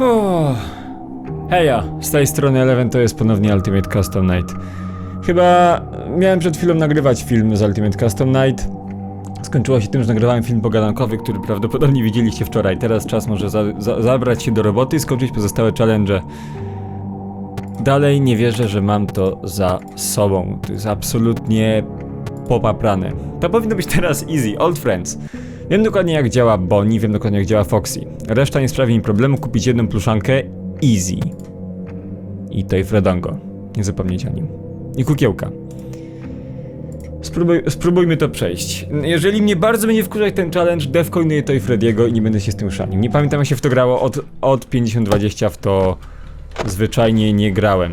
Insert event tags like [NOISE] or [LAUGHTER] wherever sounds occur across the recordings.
Uff. Heja, z tej strony Eleven to jest ponownie Ultimate Custom Night. Chyba miałem przed chwilą nagrywać film z Ultimate Custom Night. Skończyło się tym, że nagrywałem film pogadankowy, który prawdopodobnie widzieliście wczoraj. Teraz czas może za, za, zabrać się do roboty i skończyć pozostałe challenge. Dalej nie wierzę, że mam to za sobą. To jest absolutnie popaprane. To powinno być teraz easy, old friends. Wiem dokładnie jak działa Bonnie, wiem dokładnie jak działa Foxy. Reszta nie sprawi mi problemu kupić jedną pluszankę easy. I to i Fredongo. Nie zapomnieć o nim. I kukiełka. Spróbuj, spróbujmy to przejść. Jeżeli mnie bardzo będzie wkurzać ten challenge, defcoinuję to i Frediego i nie będę się z tym szanił. Nie pamiętam jak się w to grało, od, od 50-20 w to zwyczajnie nie grałem.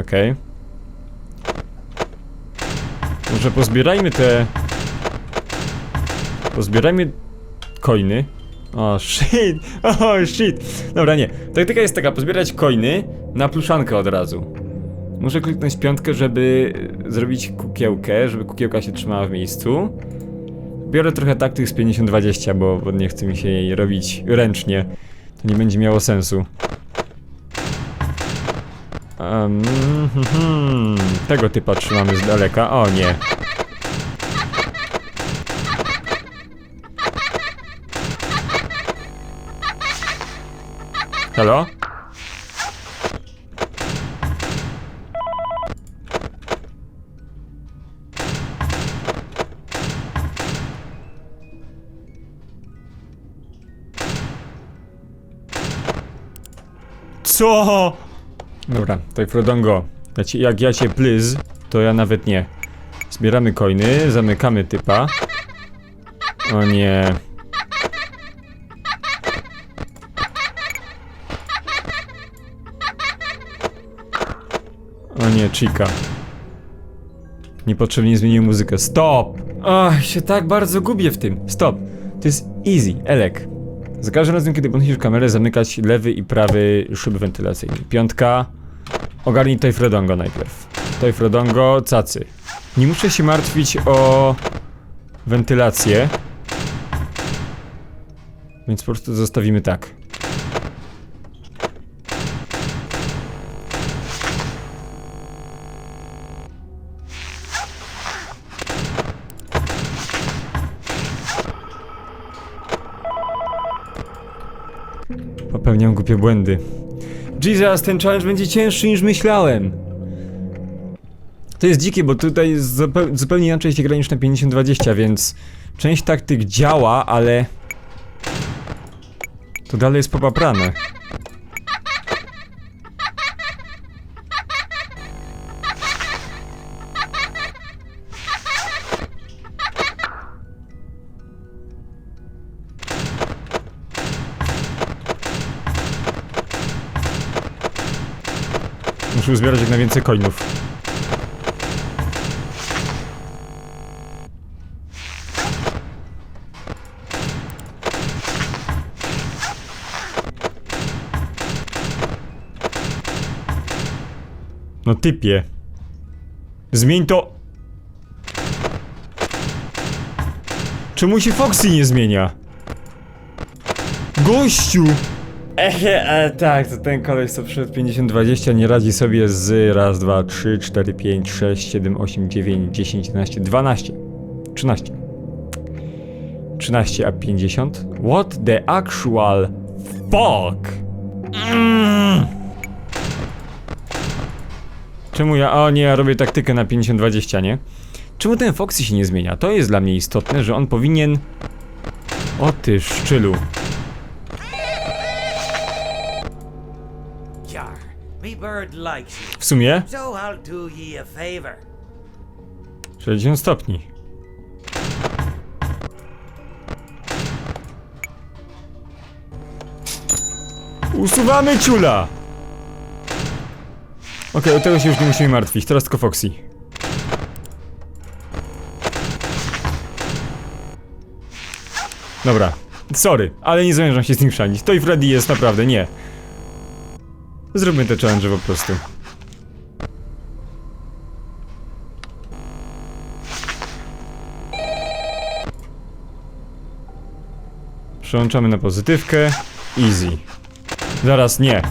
Okej. Może pozbierajmy te... Pozbierajmy coiny. O, shit! [LAUGHS] O, shit! Dobra, nie. Taktyka jest taka, pozbierać coiny na pluszankę od razu. Muszę kliknąć piątkę, żeby zrobić kukiełkę, żeby kukiełka się trzymała w miejscu. Biorę trochę taktyk z 50-20, bo, bo nie chce mi się jej robić ręcznie. To nie będzie miało sensu. Um, hmm, tego typa trzymamy z daleka. O nie. Halo? Co? Dobra, to Frodongo. Jak ja cię plyz, to ja nawet nie. Zbieramy coiny, zamykamy typa. O nie. O nie, Chica. Niepotrzebnie zmieniłem muzykę. Stop! Ach, się tak bardzo gubię w tym. Stop. To jest easy, elek. Za każdym razem, kiedy podnosisz kamerę, zamykać lewy i prawy szyby wentylacyjne. Piątka. Ogarnij Toy Fredongo najpierw. Toy Fredongo, cacy. Nie muszę się martwić o wentylację. Więc po prostu zostawimy tak. Popełniam głupie błędy. Jesus, ten challenge będzie cięższy niż myślałem. To jest dzikie, bo tutaj jest zupe- zupełnie inaczej się gra niż na 50-20, więc część taktyk działa, ale to dalej jest popaprane. Muszę uzbierać jak najwięcej coinów. No typie. Zmień to. Czemu się Foxy nie zmienia? Gościu! Ehe, ale tak, to ten koleś co przed 50-20 nie radzi sobie z raz, dwa, trzy, cztery, pięć, sześć, siedem, osiem, dziewięć, dziesięć, 11, 12, 13. 13 a 50? What the actual fuck? Mm. Czemu ja, o nie, ja robię taktykę na 50-20, nie? Czemu ten Foxy się nie zmienia? To jest dla mnie istotne, że on powinien... O ty szczylu. Yar, me bird likes you, W sumie so I'll do ye a favor. 60 stopni. Usuwamy ciula! Okej, o tego się już nie musimy martwić, teraz tylko Foxy. Dobra, sorry, ale nie zamierzam się z nim szanić. To i Freddy jest naprawdę, nie. Zróbmy te challenge po prostu. Przełączamy na pozytywkę. Easy. Zaraz nie.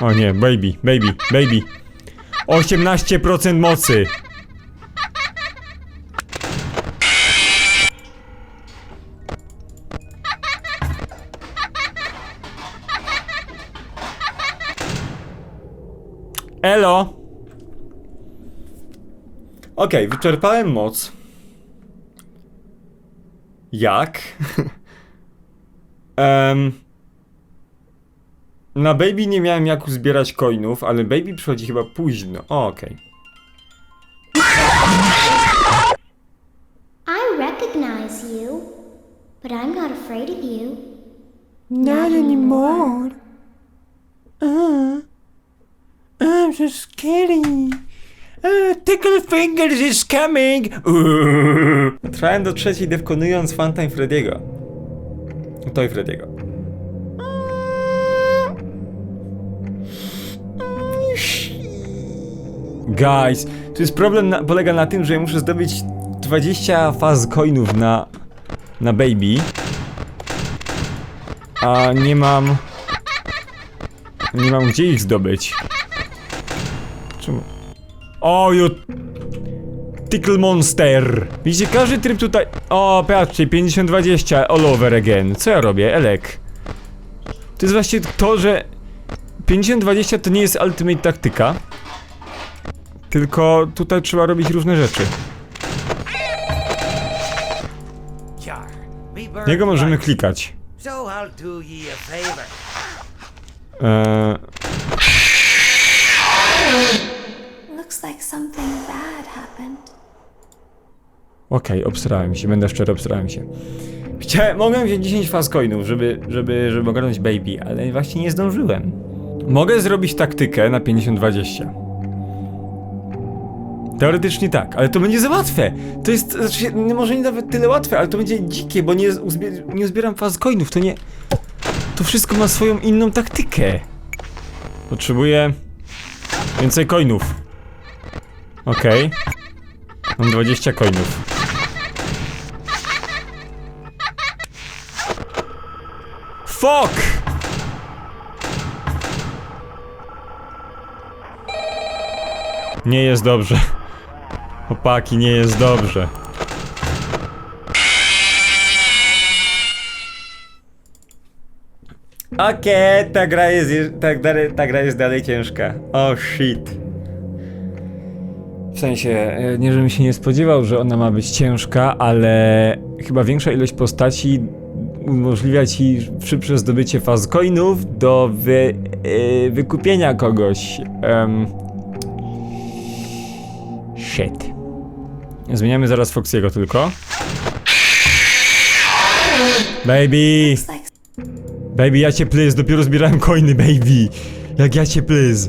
O nie, baby, baby, baby. 18% mocy. Elo. Okej, wyczerpałem moc. Jak? [LAUGHS] Em, na Baby nie miałem jak uzbierać coinów, ale Baby przychodzi chyba późno. O, okej. I recognize you, but I'm not afraid of you. Not anymore. Uh, I'm so scary. Uh, Tickle Fingers is coming. Trwałem do trzeciej defkonując Funtime Freddy'ego. Toy Freddy'ego. Guys, tu jest problem na, polega na tym, że muszę zdobyć 20 faz coinów na na baby. A nie mam nie mam gdzie ich zdobyć. Czemu? O, ju Tickle Monster. Widzicie, każdy tryb tutaj... O, patrzcie, 50-20 all over again. Co ja robię? Elek. To jest właśnie to, że 50-20 to nie jest ultimate taktyka. Tylko tutaj trzeba robić różne rzeczy. Niego możemy klikać. Eee. Okej, obsrałem się, będę szczery, obsrałem się. Chciałem, mogłem wziąć 10 faz coinów, żeby, żeby, żeby ogarnąć baby, ale właśnie nie zdążyłem. Mogę zrobić taktykę na 50-20. Teoretycznie tak, ale to będzie za łatwe. To jest, znaczy, może nie nawet tyle łatwe, ale to będzie dzikie, bo nie, uzbier nie uzbieram faz coinów, to nie... To wszystko ma swoją inną taktykę. Potrzebuję więcej coinów. Okej. Mam 20 coinów. Fuck! Nie jest dobrze. Chłopaki, nie jest dobrze. Okej, ta gra jest, je- ta, gra- ta gra jest dalej ciężka. Oh shit. W sensie, e, nie żebym się nie spodziewał, że ona ma być ciężka, ale chyba większa ilość postaci umożliwia ci szybsze zdobycie faz coinów do wy, e, wykupienia kogoś. Em. shit. Zmieniamy zaraz Foxiego tylko. Baby! Baby, ja cię please, dopiero zbierałem coiny, baby! Jak ja cię please!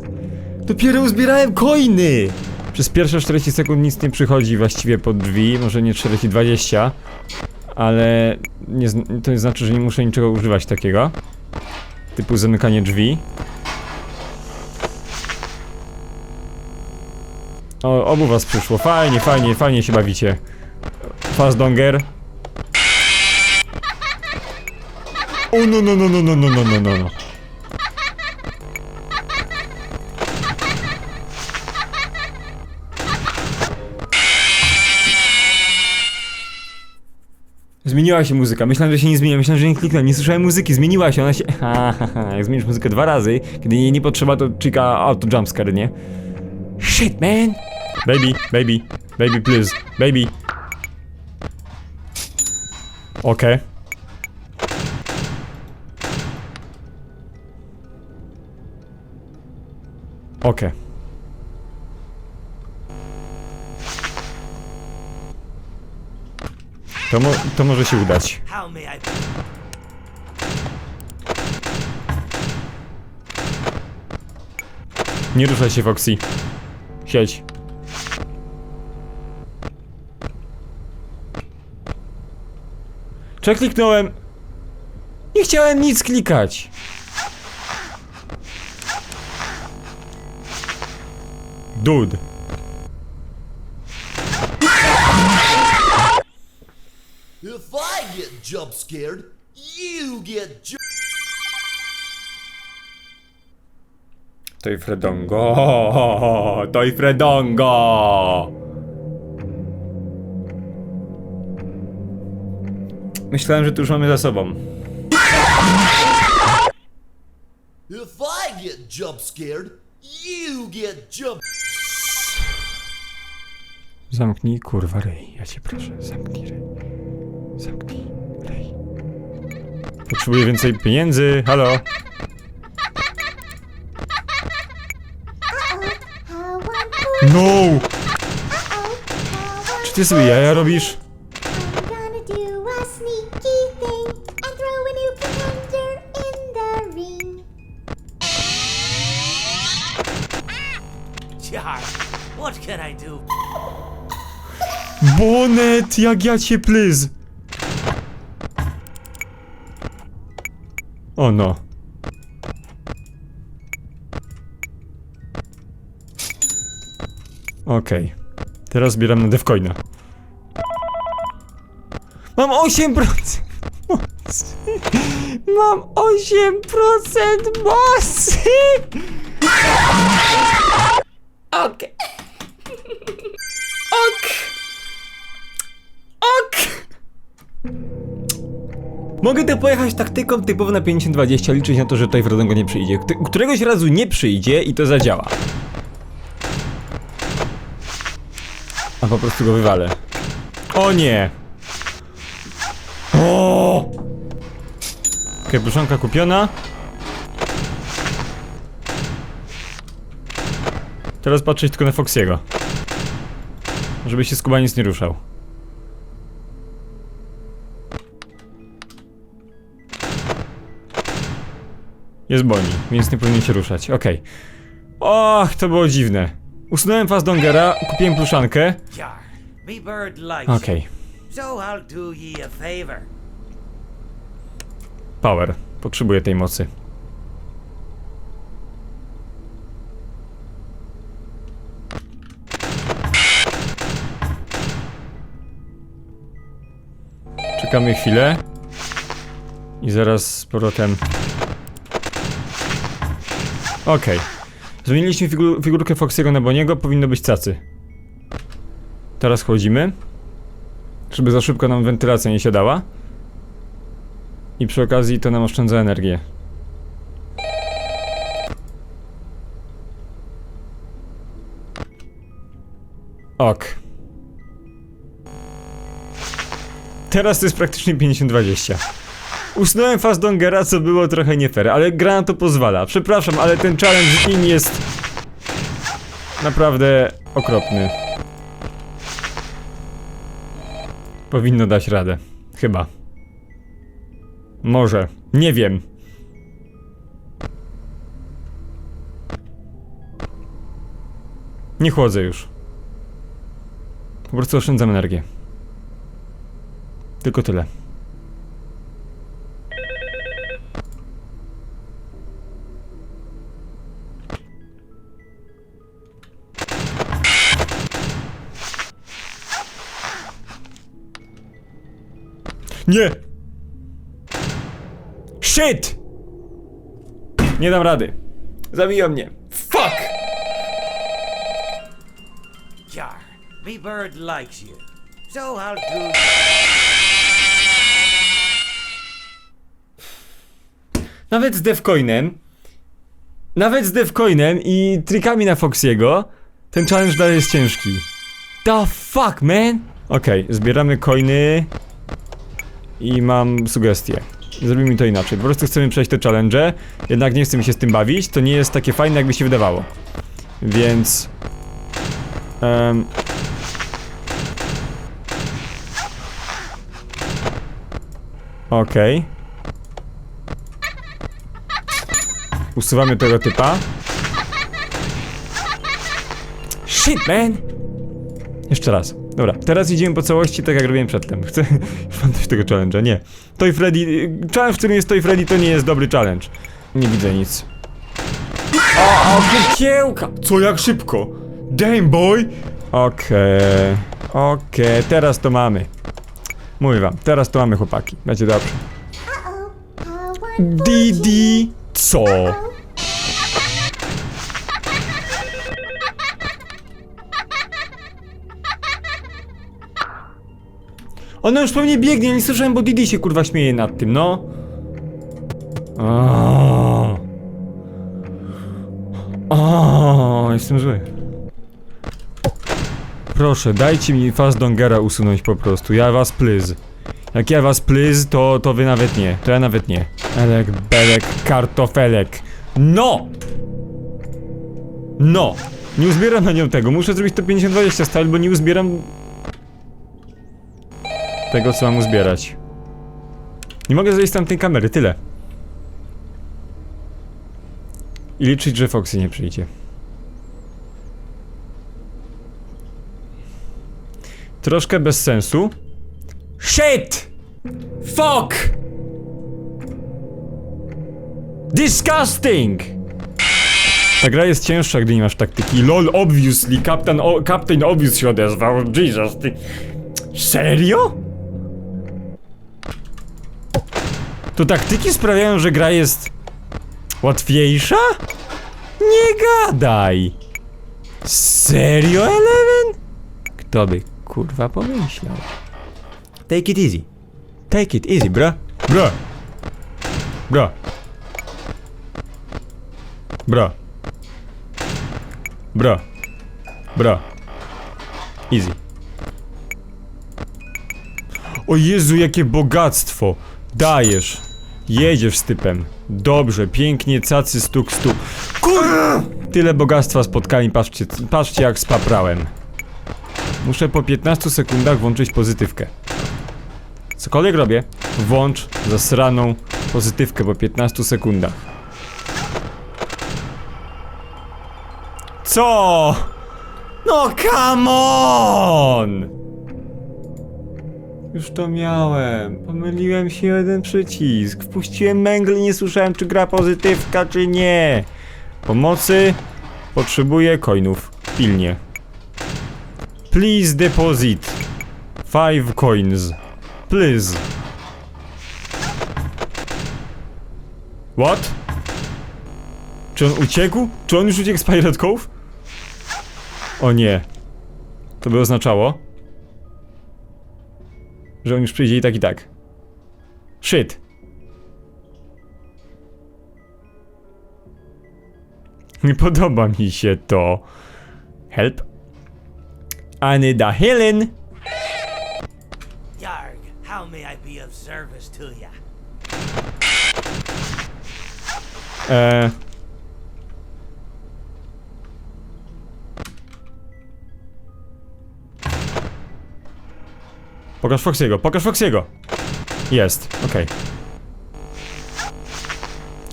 Dopiero uzbierałem coiny! Przez pierwsze 40 sekund nic nie przychodzi właściwie pod drzwi, może nie 40-20, ale nie, to nie znaczy, że nie muszę niczego używać takiego. Typu zamykanie drzwi. O, obu was przyszło, fajnie, fajnie, fajnie się bawicie. Fast donger. O no no no no no no no no no no. Zmieniła się muzyka. Myślałem, że się nie zmienia. Myślałem, że nie kliknę. Nie słyszałem muzyki. Zmieniła się. Ona się. [LAUGHS] Ha, ha, ha. Jak zmienisz muzykę dwa razy, kiedy jej nie potrzeba, to chica auto jumpscare, nie? Shit, man! Baby, baby, baby, please. Baby. Okej. Okej. To, mo to może się udać. Nie ruszaj się, Foxy. Siedź. Czy ja kliknąłem? Nie chciałem nic klikać. Dude. If I get jump scared, you get jump. To i Fredongo. [LAUGHS] To i Fredongo. Myślałem, że to już mamy za sobą. If I get jump scared, you get jump. Zamknij kurwa ryj, ja cię proszę, zamknij ryj. Zamknij ryj. Potrzebuję więcej pieniędzy, halo? No! Czy ty sobie jaja robisz? Bonet, jak ja cię plyz! O no. Okej. Teraz zbieram na Devcoina. Mam 8%! mocy. Mam 8% mocy! Okej. Ok. Mogę to pojechać taktyką typową na 50-20, liczyć na to, że tutaj Fredongo nie przyjdzie. Któ- Któregoś razu nie przyjdzie i to zadziała. A po prostu go wywalę. O nie! O! Okay, kupiona. Teraz patrzeć tylko na Foxiego. Żeby się skubaniec nie ruszał. Jest boni, więc nie powinien się ruszać. Okej. Och, to było dziwne. Usunąłem Fassdongera, kupiłem pluszankę. Jar, me bird likes Okej. you, so I'll do ye a favor. Power. Potrzebuję tej mocy. Czekamy chwilę. I zaraz z powrotem. Okej. Zmieniliśmy figur figurkę Foxiego na Boniego, powinno być cacy. Teraz chłodzimy. Żeby za szybko nam wentylacja nie siadała. I przy okazji to nam oszczędza energię. Ok. Teraz to jest praktycznie 50-20. Usunąłem Fassdongera, co było trochę nie fair, ale gra na to pozwala. Przepraszam, ale ten challenge nim jest naprawdę okropny. Powinno dać radę. Chyba. Może. Nie wiem. Nie chłodzę już. Po prostu oszczędzam energię. Tylko tyle. Nie! Shit! Nie dam rady. Zabija mnie. Fuck! Jar, me bird likes you, so I'll do. Nawet z Devcoinem, nawet z Devcoinem i trikami na Foxiego, ten challenge dalej jest ciężki. The fuck, man? Okej, zbieramy coiny i mam sugestię. Zrobimy to inaczej. Po prostu chcemy przejść te challenge, jednak nie chcę mi się z tym bawić. To nie jest takie fajne, jakby się wydawało. Więc... em, Okej. Usuwamy tego typa. Shit, man! Jeszcze raz. Dobra, teraz idziemy po całości tak jak robiłem przedtem. Chcę Przeczytam tego challenge'a, nie. Toy Freddy... Challenge, w którym jest Toy Freddy, to nie jest dobry challenge. Nie widzę nic. O, o, piekiełka! Co, jak szybko? Damn, boy! Okej, okej, teraz to mamy. Mówię wam, teraz to mamy, chłopaki. Będzie dobrze. Uh, Didi... Co? Ona już pewnie biegnie, nie słyszałem, bo Didi się kurwa śmieje nad tym, no. O, jestem zły. Proszę, dajcie mi Fastdongera usunąć po prostu, ja was please. Jak ja was please, to, to wy nawet nie, to ja nawet nie. Elek, belek, kartofelek. No! No! Nie uzbieram na nią tego, muszę zrobić to 50-20 style, bo nie uzbieram... Tego, co mam uzbierać. Nie mogę zejść z tamtej kamery, tyle. I liczyć, że Foxy nie przyjdzie. Troszkę bez sensu. Shit! Fuck! Disgusting! Ta gra jest cięższa, gdy nie masz taktyki. LOL, obviously, Captain, o, Captain Obvious się odezwał. Jesus, ty... Serio? To taktyki sprawiają, że gra jest... łatwiejsza? Nie gadaj! Serio, Eleven? Kto by kurwa pomyślał? Take it easy. Take it easy, bro. Bro. Bro. Bro. Bro. Bro. Easy. O Jezu, jakie bogactwo! Dajesz. Jedziesz z typem. Dobrze, pięknie, cacy, stuk, stuk. Kur... Tyle bogactwa spotkali, patrzcie, patrzcie jak spaprałem. Muszę po 15 sekundach włączyć pozytywkę. Cokolwiek robię, włącz zasraną pozytywkę po 15 sekundach. Co? No come on! Już to miałem. Pomyliłem się jeden przycisk. Wpuściłem i nie słyszałem, czy gra pozytywka, czy nie. Pomocy? Potrzebuję coinów. Pilnie. Please deposit. Five coins. Please. What? Czy on uciekł? Czy on już uciekł z Pirate Cove? O nie. To by oznaczało, że on już przyjdzie i tak i tak. Shit. Nie podoba mi się to. Help. I need a healing. Yarg, how may I be of service to ya? Eee. Pokaż Foxiego, pokaż Foxiego! Jest, okej.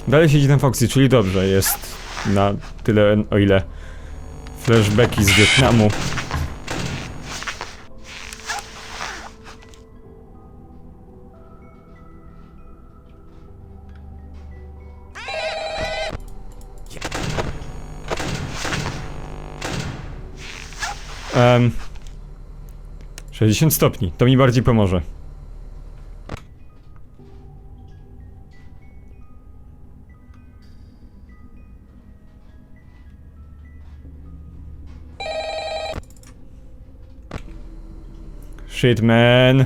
Dalej siedzi ten Foxy, czyli dobrze, jest na tyle, o ile flashbacki z Wietnamu. 60 stopni, to mi bardziej pomoże. Shit, man.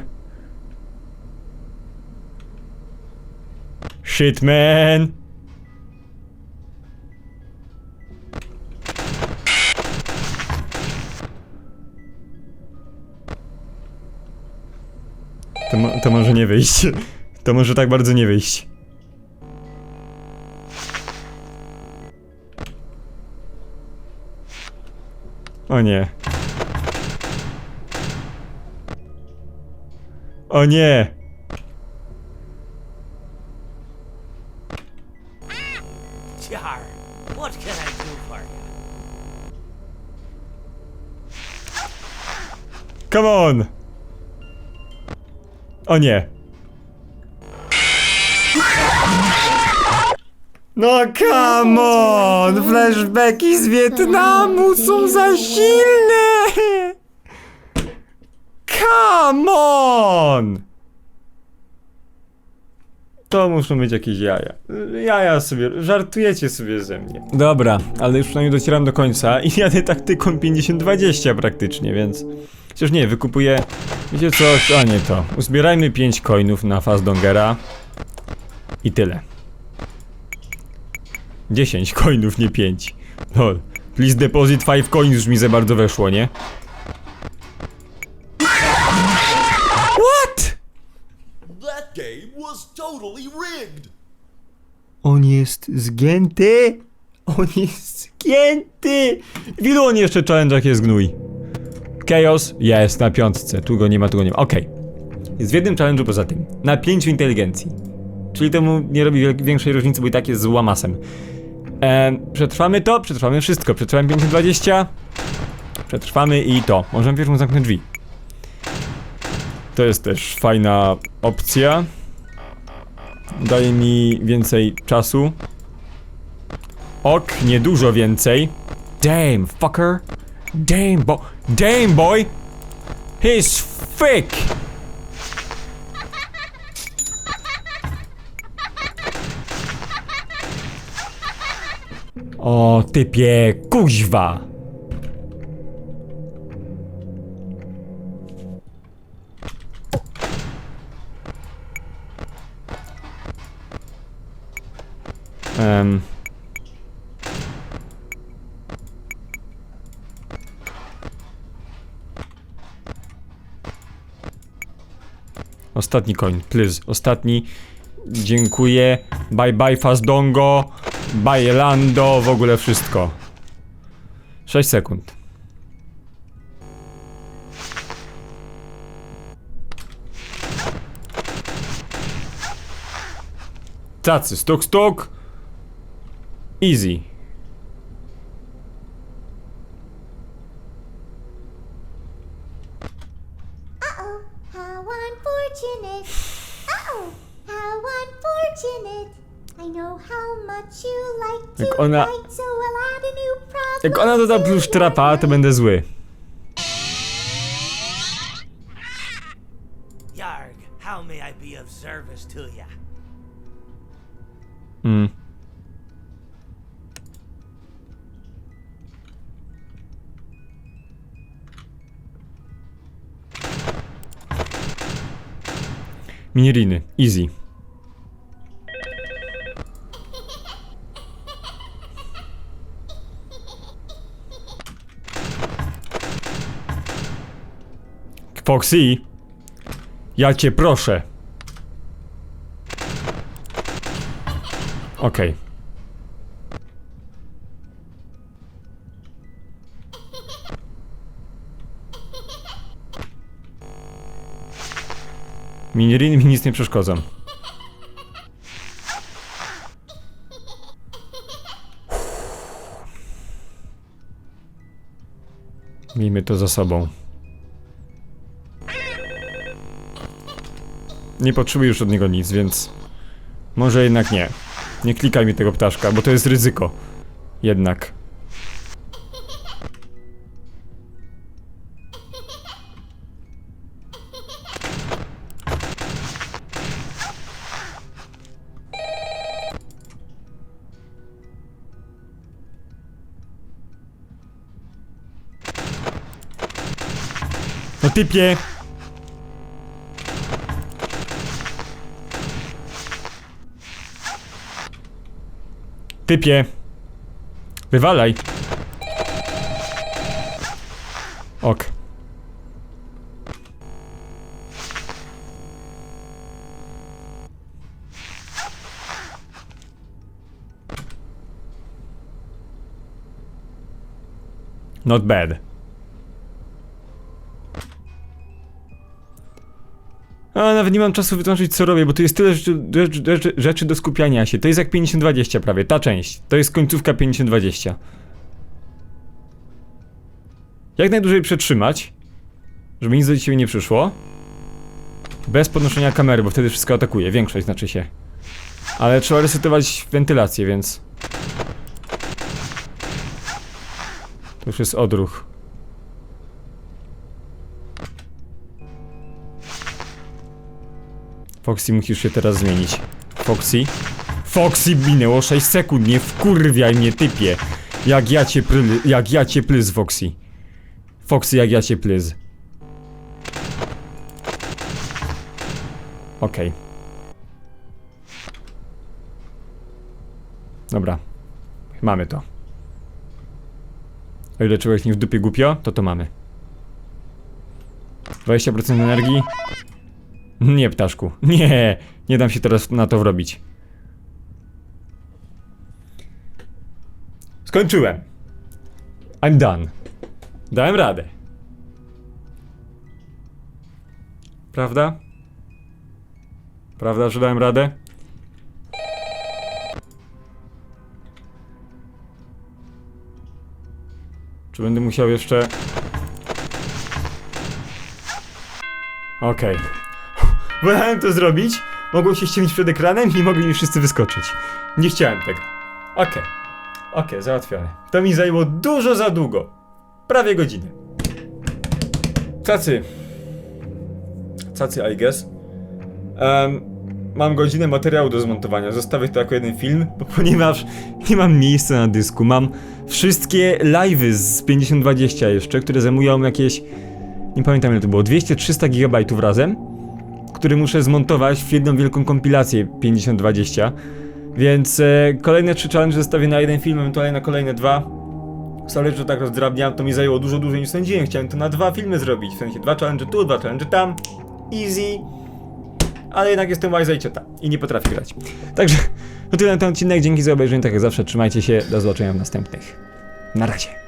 Shit, man. To, mo- to może nie wyjść. To może tak bardzo nie wyjść. O nie. O nie! Jar, what can I do for you? Come on! O nie. No come on! Flashbacki z Wietnamu są za silne! Come on! To muszą być jakieś jaja. Jaja sobie, żartujecie sobie ze mnie. Dobra, ale już przynajmniej docieram do końca i jadę taktyką 50-20 praktycznie, więc... Chociaż nie, wykupuję... Wiecie co? A nie to. Uzbierajmy 5 coinów na Fazdongera. I tyle. 10 coinów, nie 5. Lol. Please deposit 5 coins już mi za bardzo weszło, nie? What? That game was totally rigged. On jest zgięty? On jest zgięty! W ilu on jeszcze challenge'ach jest gnój? Chaos jest na piątce. Tu go nie ma, tu go nie ma. Okej. Jest w jednym challenge'u poza tym. Na pięciu inteligencji. Czyli temu nie robi większej różnicy, bo i tak jest z łamasem. Ehm, przetrwamy to, przetrwamy wszystko. Przetrwamy 520. Przetrwamy i to. Możemy pierwszą zamknąć drzwi. To jest też fajna opcja. Daje mi więcej czasu. Ok, nie dużo więcej. Damn, fucker. Damn, bo... Damn, boy! He's fake! O, typie, kuźwa! Em. Ostatni koń, please. Ostatni. Dziękuję. Bye bye Fazdongo. Bye Lando. W ogóle wszystko. 6 sekund. Tacy, stuk stuk. Easy. How unfortunate. Uh-oh, how unfortunate. I know how much you like to Jak ona- fight, so I'll add a new problem. Jak ona doda to plus your trapa, to life. będę zły. Yarg, how may I be of service to ya? Miniriny, easy. Foxy, ja cię proszę. Okej. Miniriny mi nic nie przeszkodzą. Miejmy to za sobą. Nie potrzebuję już od niego nic, więc... Może jednak nie. Nie klikaj mi tego ptaszka, bo to jest ryzyko. Jednak. No typie! Typie! Wywalaj! Ok. Not bad. Nawet nie mam czasu wytłumaczyć co robię, bo tu jest tyle rzeczy, rzeczy, rzeczy, do skupiania się. To jest jak 50-20 prawie, ta część. To jest końcówka 50-20. Jak najdłużej przetrzymać, żeby nic do ciebie nie przyszło. Bez podnoszenia kamery, bo wtedy wszystko atakuje. Większość znaczy się. Ale trzeba resetować wentylację, więc... To już jest odruch. Foxy musisz się teraz zmienić. Foxy? Foxy minęło 6 sekund, nie wkurwiaj mnie typie. Jak ja cię pry, jak ja cię plys, Foxy. Foxy, jak ja cię plys. Okej. Dobra. Mamy to. O ile człowiek nie w dupie głupio, to to mamy. 20% energii? Nie, ptaszku. Nie, nie dam się teraz na to wrobić. Skończyłem. I'm done. Dałem radę. Prawda? Prawda, że dałem radę? Czy będę musiał jeszcze... Okej. Wolałem to zrobić, mogło się ściemnić przed ekranem i mogli mi wszyscy wyskoczyć. Nie chciałem tego. Okej. Okej, załatwione. To mi zajęło dużo za długo. Prawie godzinę. Cacy. Cacy, I guess. Em, mam godzinę materiału do zmontowania. Zostawię to jako jeden film, bo [LAUGHS] ponieważ nie mam miejsca na dysku. Mam wszystkie live'y z 5020 jeszcze, które zajmują jakieś... Nie pamiętam ile to było. 200-300 GB razem który muszę zmontować w jedną wielką kompilację 5020. Więc e, kolejne trzy challenge zostawię na jeden film, ewentualnie na kolejne dwa. Sorry, że tak rozdrabniam, to mi zajęło dużo dłużej niż sądziłem. Chciałem to na dwa filmy zrobić, w sensie dwa challenge tu, dwa challenge tam. Easy. Ale jednak jestem wise i i nie potrafię grać. Także to tyle na ten odcinek, dzięki za obejrzenie, tak jak zawsze, trzymajcie się, do zobaczenia w następnych. Na razie.